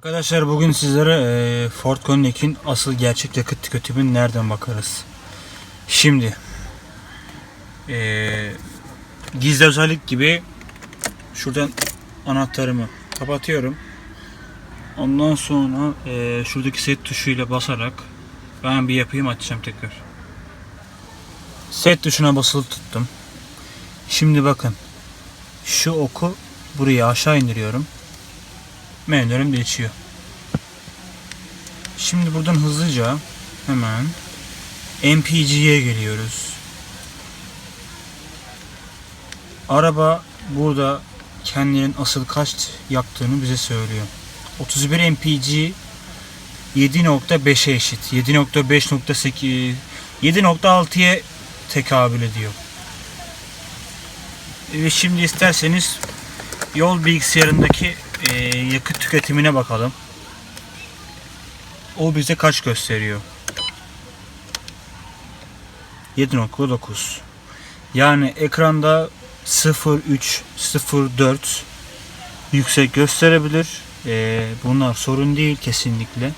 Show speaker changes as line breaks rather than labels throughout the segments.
Arkadaşlar bugün sizlere e, Ford Connect'in asıl gerçek yakıt tüketimini nereden bakarız? Şimdi e, gizli özellik gibi şuradan anahtarımı kapatıyorum. Ondan sonra e, şuradaki set tuşuyla basarak ben bir yapayım açacağım tekrar. Set tuşuna basılı tuttum. Şimdi bakın şu oku buraya aşağı indiriyorum menülerim değişiyor. Şimdi buradan hızlıca hemen MPG'ye geliyoruz. Araba burada kendinin asıl kaç yaktığını bize söylüyor. 31 MPG 7.5'e eşit. 7.5.8 7.6'ya tekabül ediyor. Ve şimdi isterseniz yol bilgisayarındaki e, yakıt tüketimine bakalım. O bize kaç gösteriyor? 7.9 Yani ekranda 0.3 0.4 yüksek gösterebilir. E, bunlar sorun değil kesinlikle.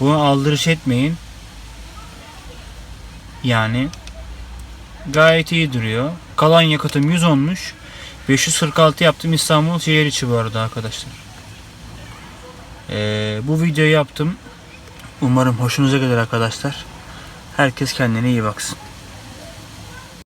Buna aldırış etmeyin. Yani gayet iyi duruyor. Kalan yakıtım 100 olmuş. 546 yaptım İstanbul şehir içi bu arada arkadaşlar. Ee, bu videoyu yaptım. Umarım hoşunuza gider arkadaşlar. Herkes kendine iyi baksın.